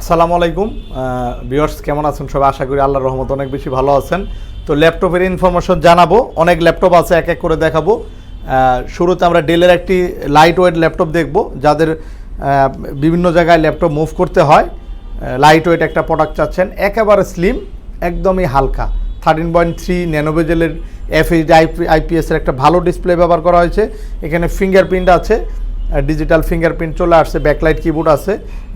আসসালামু আলাইকুম। ভিউয়ার্স কেমন আছেন? সবাই আশা করি আল্লাহর রহমত অনেক বেশি ভালো আছেন। তো ল্যাপটপের ইনফরমেশন জানাব। অনেক ল্যাপটপ আছে, এক এক করে দেখাবো। শুরুতে আমরা ডেলের একটি লাইট ওয়েট ল্যাপটপ দেখব, যাদের বিভিন্ন জায়গায় ল্যাপটপ মুভ করতে হয়। লাইট ওয়েট একটা প্রোডাক্ট চাচ্ছেন। একেবারে স্লিম একদমই হালকা। থার্টিন পয়েন্ট থ্রি ন্যানোভেজেলের এফএইচডি আইপিএসের একটা ভালো ডিসপ্লে ব্যবহার করা হয়েছে। এখানে ফিঙ্গারপ্রিন্ট আছে। ডিজিটাল ফিঙ্গারপ্রিন্ট চলে আসছে ব্যাকলাইট কিবোর্ড আছে।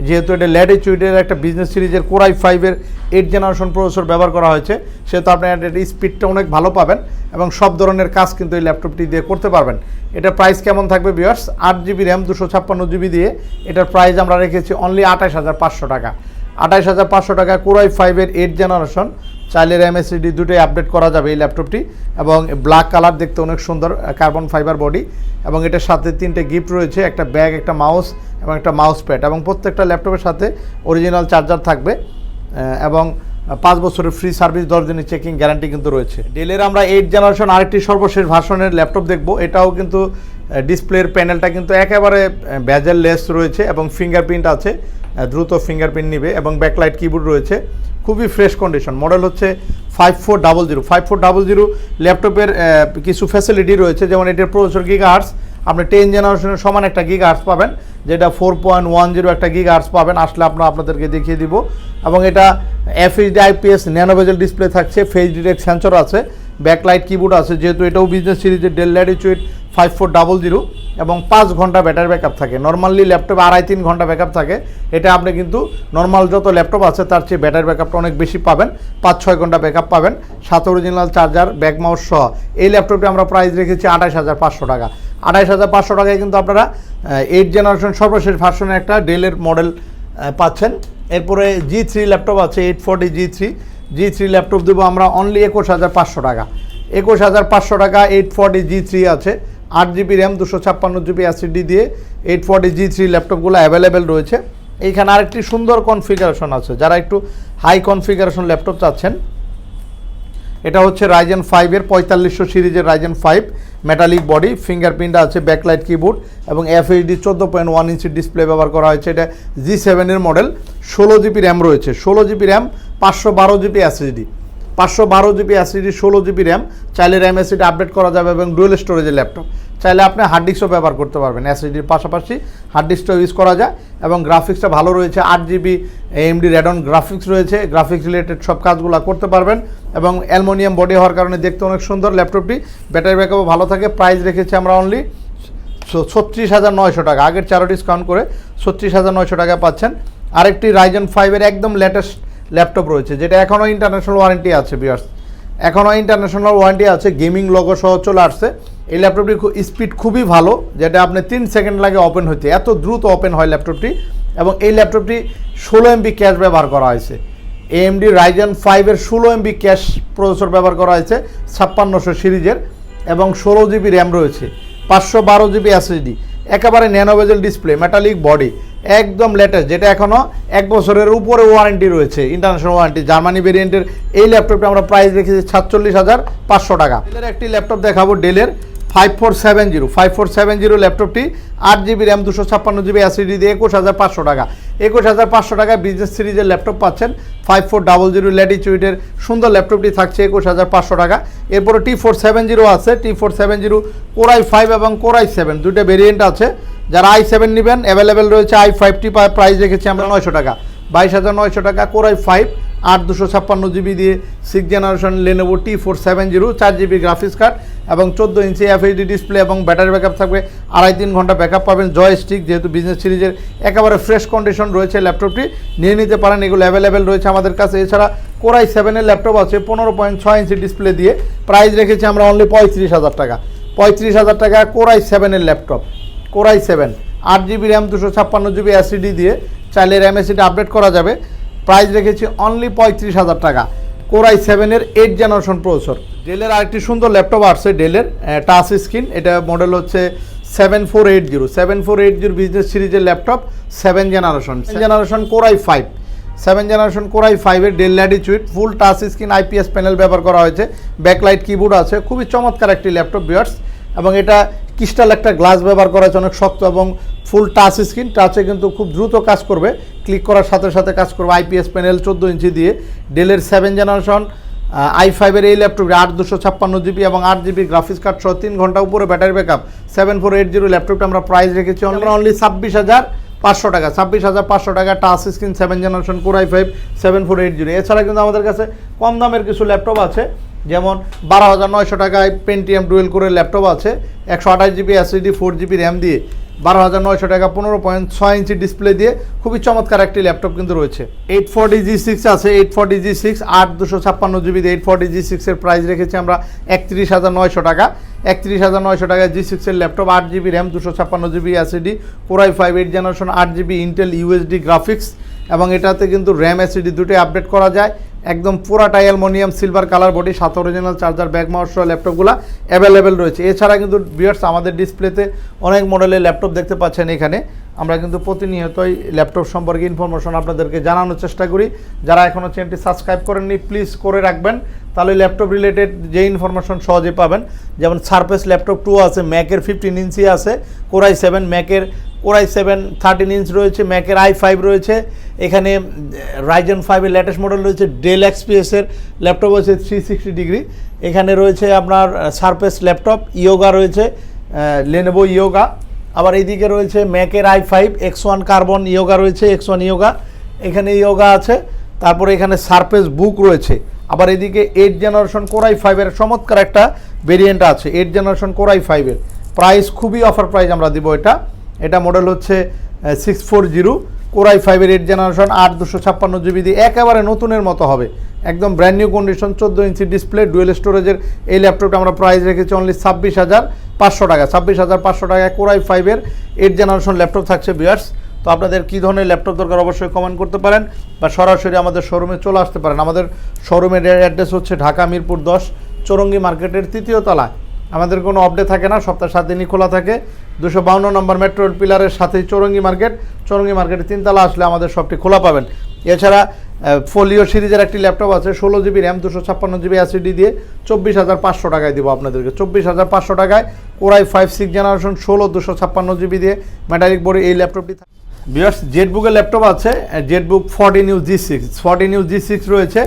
যেহেতু এটা ল্যাটিচিউডের একটা বিজনেস সিরিজের কোরাই ফাইভের এইট জেনারেশন প্রসেসর ব্যবহার করা হয়েছে, সেহেতু আপনার এটার স্পিডটা অনেক ভালো পাবেন এবং সব ধরনের কাজ কিন্তু এই ল্যাপটপটি দিয়ে করতে পারবেন। এটা প্রাইস কেমন থাকবে বিয়ার্স আট জিবি র্যাম দুশো ছাপ্পান্ন জিবি দিয়ে। এটার প্রাইস আমরা রেখেছি অনলি আঠাশ হাজার পাঁচশো টাকা। আঠাশ হাজার পাঁচশো টাকা কোরাই ফাইভের এইট জেনারেশন চাইলে র্যাম দুটোই আপডেট করা যাবে এই ল্যাপটপটি এবং ব্ল্যাক কালার দেখতে অনেক সুন্দর কার্বন ফাইবার বডি এবং এটার সাথে তিনটে গিফট রয়েছে, একটা ব্যাগ একটা মাউস এবং একটা মাউস প্যাড এবং প্রত্যেকটা ল্যাপটপের সাথে অরিজিনাল চার্জার থাকবে এবং পাঁচ বছরের ফ্রি সার্ভিস দশ দিনের চেকিং গ্যারান্টি কিন্তু রয়েছে। ডেলের আমরা এইট জেনারেশন আরেকটি সর্বশেষ ভার্সনের ল্যাপটপ দেখব। এটাও কিন্তু ডিসপ্লের প্যানেলটা কিন্তু একেবারে ব্যাজেল লেস রয়েছে এবং ফিঙ্গারপ্রিন্ট আছে দ্রুত ফিঙ্গারপ্রিন্ট নিবে এবং ব্যাকলাইট কিবোর্ড রয়েছে। খুবই ফ্রেশ কন্ডিশন মডেল হচ্ছে five four double zero five four double zero ল্যাপটপের কিছু ফ্যাসিলিটি রয়েছে, যেমন এটার প্রচুর গিগা আর্টস আপনি টেন জেনারেশনের সমান একটা গিগা আর্টস পাবেন, যেটা ফোর পয়েন্ট ওয়ান জিরো একটা গিগা আর্টস পাবেন। আসলে আপনার, আপনাদেরকে দেখিয়ে দিব। এবং এটা FHD IPS nano bezel display থাকছে ফেস ডিটেক্ট সেন্সর আছে ব্যাকলাইট কিবোর্ড আছে, যেহেতু এটাও বিজনেস সিরিজের Dell Latitude five four double zero এবং পাঁচ ঘণ্টা ব্যাটারি ব্যাকআপ থাকে। নর্মালি ল্যাপটপে আড়াই তিন ঘণ্টা ব্যাকআপ থাকে। এটা আপনি কিন্তু নর্মাল যত ল্যাপটপ আছে, তার চেয়ে ব্যাটারি ব্যাকআপটা অনেক বেশি পাবেন। পাঁচ, ছয় ঘণ্টা ব্যাকআপ পাবেন। সাত অরিজিনাল চার্জার ব্যাক মাউস সহ। এই ল্যাপটপটি আমরা প্রাইস রেখেছি আঠাশ হাজার পাঁচশো টাকা। আঠাশ হাজার পাঁচশো টাকায় কিন্তু আপনারা এইট জেনারেশন সর্বশেষ ভার্সনের একটা ডেলের মডেল পাচ্ছেন। এরপরে জি থ্রি ল্যাপটপ আছে eight forty G three G three laptop দেবো আমরা অনলি একুশ হাজার পাঁচশো টাকা। একুশ হাজার পাঁচশো টাকা এইট ফোর্টি জি থ্রি আছে। আট জিবি র্যাম, দুশো ছাপ্পান্ন জিবি অ্যাসিডি দিয়ে এইট ফোর্টি জি থ্রি ল্যাপটপগুলো অ্যাভেলেবেল রয়েছে। এইখানে আরেকটি সুন্দর কনফিগারেশন আছে। যারা একটু হাই কনফিগারেশন ল্যাপটপ চাচ্ছেন, এটা হচ্ছে রাইজেন ফাইভের পঁয়তাল্লিশশো সিরিজের Ryzen five metallic body fingerprint আছে ব্যাকলাইট কিবোর্ড এবং এফএইচডি চোদ্দ পয়েন্ট ওয়ান ইঞ্চি ডিসপ্লে ব্যবহার করা হয়েছে। এটা জি সেভেনের মডেল ষোলো জিবি র্যাম রয়েছে। ষোলো জিবি র্যাম, পাঁচশো বারো জিবি এসএসডি পাঁচশো বারো জিবি এসএসডি ষোলো জিবি র্যাম চাইলে র্যাম এসএসডি আপডেট করা যাবে এবং ডুয়েল স্টোরেজের ল্যাপটপ চাইলে আপনি হার্ড ডিস্কও ব্যবহার করতে পারবেন এসএসডির পাশাপাশি। হার্ড ডিস্কটাও ইউজ করা যায় এবং গ্রাফিক্সটা ভালো রয়েছে, আট জিবি এমডি র্যাডন গ্রাফিক্স রয়েছে। গ্রাফিক্স রিলেটেড সব কাজগুলো করতে পারবেন এবং অ্যালমোনিয়াম বডি হওয়ার কারণে দেখতে অনেক সুন্দর ল্যাপটপটি ব্যাটারি ব্যাকআপও ভালো থাকে প্রাইস রেখেছি আমরা অনলি ছত্রিশ হাজার নয়শো টাকা। আগের চারো ডিসকাউন্ট করে ছত্রিশ হাজার নয়শো টাকা পাচ্ছেন। আরেকটি রাইজন ফাইভের একদম লেটেস্ট ল্যাপটপ রয়েছে, যেটা এখনও ইন্টারন্যাশনাল ওয়ারেন্টি আছে বিয়ার্স এখনও ইন্টারন্যাশনাল ওয়ারেন্টি আছে গেমিং লগো সহ চলে আসছে। এই ল্যাপটপটি স্পিড খুবই ভালো, যেটা আপনি তিন সেকেন্ড লাগে ওপেন হইতে, এত দ্রুত ওপেন হয় ল্যাপটপটি। এবং এই ল্যাপটপটি ষোলো এমবি ক্যাশ ব্যবহার করা হয়েছে। এএমডি রাইজন ফাইভের ষোলো এমবি ক্যাশ প্রসেসর ব্যবহার করা হয়েছে, ছাপ্পান্নশো সিরিজের, এবং ষোলো জিবি র্যাম রয়েছে, পাঁচশো বারো জিবি এসএসডি একেবারে nano bezel display metallic body একদম লেটেস্ট যেটা এখনও এক বছরের উপরে ওয়ারেন্টি রয়েছে ইন্টারন্যাশনাল ওয়ারেন্টি জার্মানি ভেরিয়েন্টের এই ল্যাপটপটা আমরা প্রাইস রেখেছি সাতচল্লিশ হাজার পাঁচশো টাকা। ডেলের একটি ল্যাপটপ দেখাবো ডেলের five four seven zero five four seven zero ল্যাপটপটি আট জিবি র্যাম দুশো ছাপ্পান্ন জিবি অ্যাসিডি দিয়ে একুশ হাজার পাঁচশো টাকা। একুশ হাজার পাঁচশো টাকায় বিজনেস সিরিজের ল্যাপটপ পাচ্ছেন ফাইভ ফোর ডাবল জিরো ল্যাটিচিউডের সুন্দর ল্যাপটপটি থাকছে একুশ হাজার পাঁচশো টাকা। এরপরে টি ফোর সেভেন জিরো আছে T four seven zero core i five এবং কোরাই সেভেন দুইটা ভেরিয়েন্ট আছে। যারা আই সেভেন নেবেন অ্যাভেলেবেল রয়েছে আই ফাইভটি প্রাইস রেখেছি আমরা নয়শো টাকা। বাইশ হাজার নয়শো টাকা কোরাই ফাইভ আট দুশো ছাপ্পান্ন জিবি দিয়ে six generation Lenovo T four seven zero চার জিবি গ্রাফিক্স কার্ড এবং চোদ্দ ইঞ্চি এফএইচডি ডিসপ্লে এবং ব্যাটারি ব্যাকআপ থাকবে। আড়াই তিন ঘণ্টা ব্যাকআপ পাবেন জয় স্টিক যেহেতু বিজনেস সিরিজের একেবারে ফ্রেশ কন্ডিশন রয়েছে ল্যাপটপটি নিয়ে নিতে পারেন, এগুলো অ্যাভেলেবেল রয়েছে আমাদের কাছে। এছাড়া কোরাই সেভেনের ল্যাপটপ আছে, পনেরো পয়েন্ট ছয় ইঞ্চি ডিসপ্লে দিয়ে। প্রাইস রেখেছি আমরা অনলি পঁয়ত্রিশ হাজার টাকা। পঁয়ত্রিশ হাজার টাকা কোরাই সেভেনের ল্যাপটপ কোরাই সেভেন আট জিবি র্যাম দুশো ছাপ্পান্ন জিবি অ্যাসিডি দিয়ে চাইলে র্যাম এসিডি আপডেট করা যাবে। প্রাইস রেখেছি অনলি পঁয়ত্রিশ হাজার টাকা। কোরাই সেভেনের এইট জেনারেশন প্রসেসর ডেলের আরেকটি সুন্দর ল্যাপটপ আসছে ডেলের টাচ স্ক্রিন এটা মডেল হচ্ছে seven four eight zero seven four eight zero business সিরিজের laptop seven generation generation core i five seven generation core i ফাইভের Dell Latitude full touch screen IPS panel ব্যবহার করা হয়েছে। Backlight keyboard আছে। খুবই চমৎকার একটি ল্যাপটপ বিয়ার্স এবং এটা ক্রিস্টাল একটা গ্লাস ব্যবহার করা হয়েছে অনেক শক্ত এবং ফুল টাচ স্ক্রিন। টাচে কিন্তু খুব দ্রুত কাজ করবে। ক্লিক করার সাথে সাথে কাজ করবে আইপিএস প্যানেল চোদ্দ ইঞ্চি দিয়ে। ডেলের সেভেন জেনারেশন আই ফাইভের এই ল্যাপটপে আট দুশো ছাপ্পান্ন জিবি এবং আট জিবি গ্রাফিক্স কার্ড সহ তিন ঘণ্টা উপরে battery backup. Seven four eight zero ল্যাপটপটা আমরা প্রাইস রেখেছি অনলি ছাব্বিশ হাজার পাঁচশো টাকা। ছাব্বিশ হাজার পাঁচশো টাকা touch screen seven generation core i five seven four eight zero এছাড়া কিন্তু আমাদের কাছে কম দামের কিছু ল্যাপটপ আছে। যেমন বারো হাজার নয়শো টাকায় পেন্টিএম ডুয়েল করে ল্যাপটপ আছে, একশো আঠাশ GB SSD four GB RAM দিয়ে, বারো হাজার নয়শো টাকা পনেরো পয়েন্ট ছয় ইঞ্চি ডিসপ্লে দিয়ে খুবই চমৎকার একটি ল্যাপটপ কিন্তু রয়েছে। এইট ফোরটি জি সিক্স আছে এইট ফোরটি জি সিক্স আট দুশো ছাপ্পান্ন জিবি এইট ফোরটি জি সিক্সের প্রাইস রেখেছি আমরা একত্রিশ হাজার নয়শো টাকা। একত্রিশ হাজার নয়শো টাকায় জি সিক্সের ল্যাপটপ, আট জিবি র্যাম দুশো ছাপ্পান্ন GB SSD core i five eight generation আট জিবি ইন্টেল ইউএসডি গ্রাফিক্স এবং এটাতে কিন্তু র্যাম এসিডি দুটোই আপডেট করা যায়। একদম পুরাটাই অ্যালমোনিয়াম সিলভার কালার বডি সাত অরিজিনাল চার্জার ব্যাগ মাউস ল্যাপটপগুলো অ্যাভেলেবেল রয়েছে। এছাড়া কিন্তু বিয়ার্স আমাদের ডিসপ্লেতে অনেক মডেলের ল্যাপটপ দেখতে পাচ্ছেন এখানে। আমরা কিন্তু প্রতিনিয়তই ল্যাপটপ সম্পর্কে ইনফরমেশন আপনাদেরকে জানানোর চেষ্টা করি। যারা এখনও চ্যানেলটি সাবস্ক্রাইব করেননি প্লিজ করে রাখবেন। তাহলে ল্যাপটপ রিলেটেড যে ইনফরমেশন সহজে পাবেন। যেমন সারফেস ল্যাপটপ টু আছে ম্যাকের ফিফটিন ইঞ্চি আছে core i seven ম্যাকের core i seven thirteen inch রয়েছে ম্যাকের আই ফাইভ রয়েছে। এখানে রাইজেন ফাইভের লেটেস্ট মডেল রয়েছে ডেল এক্সপিএসের ল্যাপটপ রয়েছে থ্রি সিক্সটি ডিগ্রি এখানে রয়েছে আপনার সারফেস ল্যাপটপ ইয়োগা রয়েছে লেনেভো ইয়োগা আবার এইদিকে রয়েছে ম্যাকের i five X one carbon Yoga রয়েছে এক্স ওয়ান ইয়োগা এখানে ইয়োগা আছে, তারপরে এখানে সারফেস বুক রয়েছে। আবার এদিকে এইট জেনারেশন কোরাই ফাইভের চমৎকার একটা ভেরিয়েন্ট আছে এইট জেনারেশন কোরাই ফাইভের প্রাইস খুবই অফার প্রাইস আমরা দিব এটা। এটা মডেল হচ্ছে six four zero core i ফাইভের এইট জেনারেশন আট দুশো ছাপ্পান্ন জিবি দিয়ে একেবারে নতুনের মতো হবে। একদম ব্র্যান্ড নিউ কন্ডিশন চোদ্দ ইঞ্চি ডিসপ্লে ডুয়েল স্টোরেজের এই ল্যাপটপটা আমরা প্রাইস রেখেছি অনলি ছাব্বিশ হাজার পাঁচশো টাকা। ছাব্বিশ হাজার পাঁচশো টাকায় কোরাই ফাইভের এইট জেনারেশন ল্যাপটপ থাকছে বিয়ার্স তো আপনাদের কী ধরনের ল্যাপটপ দরকার অবশ্যই কমেন্ট করতে পারেন বা সরাসরি আমাদের শোরুমে চলে আসতে পারেন। আমাদের শোরুমের অ্যাড্রেস হচ্ছে ঢাকা মিরপুর দশ, চৌরঙ্গি মার্কেটের তৃতীয় তলায়। আমাদের কোনো আপডেট থাকে না, সপ্তাহে সাত দিনই খোলা থাকে। দুশো বাউন্ন নম্বর মেট্রো পিলারের সাথেই চৌরঙ্গি মার্কেট চৌরঙ্গি মার্কেটে তিনতলা আসলে আমাদের শপটি খোলা পাবেন। এছাড়া ফোলিও সিরিজের একটি ল্যাপটপ আছে, ষোলো জিবি র্যাম দুশো ছাপ্পান্ন জিবি অ্যাসিডি দিয়ে চব্বিশ হাজার পাঁচশো টাকায় দিব আপনাদেরকে। চব্বিশ হাজার পাঁচশো টাকায় কোরাই ফাইভ সিক্স জেনারেশন ষোলো, দুশো ছাপ্পান্ন জিবি দিয়ে মেটালিক বোর্ডে এই ল্যাপটপটি বিয়ার্স জেটবুকের ল্যাপটপ আছে Jetbook fourteen U G six fourteen U G six রয়েছে,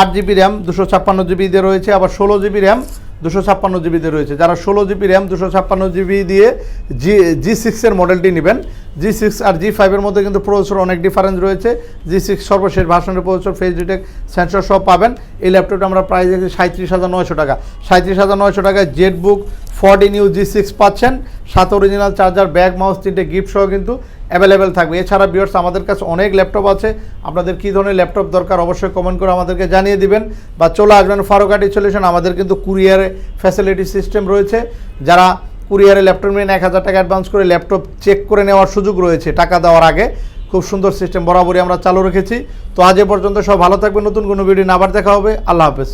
আট জিবি র্যাম দুশো ছাপ্পান্ন জিবি দিয়ে রয়েছে, আবার ষোলো জিবি র্যাম দুশো ছাপ্পান্ন জিবিতে রয়েছে। যারা ষোলো জিবি র্যাম, দুশো ছাপ্পান্ন জিবি দিয়ে জি জি সিক্সের মডেলটি নেবেন। জি সিক্স আর জি ফাইভের মধ্যে কিন্তু প্রসেসর অনেক ডিফারেন্স রয়েছে। জি সিক্স সর্বশেষ ভার্সনের প্রসেসর ফেস ডিটেক সেন্সর সব পাবেন। এই ল্যাপটপটা আমরা প্রাইস রেখেছি সাঁত্রিশ হাজার নয়শো টাকা। সাঁত্রিশ হাজার নয়শো টাকায় Jetbook fourteen U G six পাচ্ছেন। সাত অরিজিনাল চার্জার ব্যাগ মাউস তিনটে গিফট সহ কিন্তু অ্যাভেলেবেল থাকবে। এছাড়া বিয়ার্স আমাদের কাছে অনেক ল্যাপটপ আছে। আপনাদের কী ধরনের ল্যাপটপ দরকার অবশ্যই কমেন্ট করে আমাদেরকে জানিয়ে দিবেন। বা চলে আসবেন ফারুকাটি সলিউশন আমাদের কিন্তু কুরিয়ারে ফ্যাসিলিটি সিস্টেম রয়েছে। যারা কুরিয়ারে ল্যাপটপ নিয়ে এক হাজার টাকা অ্যাডভান্স করে ল্যাপটপ চেক করে নেওয়ার সুযোগ রয়েছে টাকা দেওয়ার আগে। খুব সুন্দর সিস্টেম বরাবরই আমরা চালু রেখেছি। তো আজ এ পর্যন্ত সব ভালো থাকবে নতুন কোনো ভিডিও আবার দেখা হবে। আল্লাহ হাফেজ।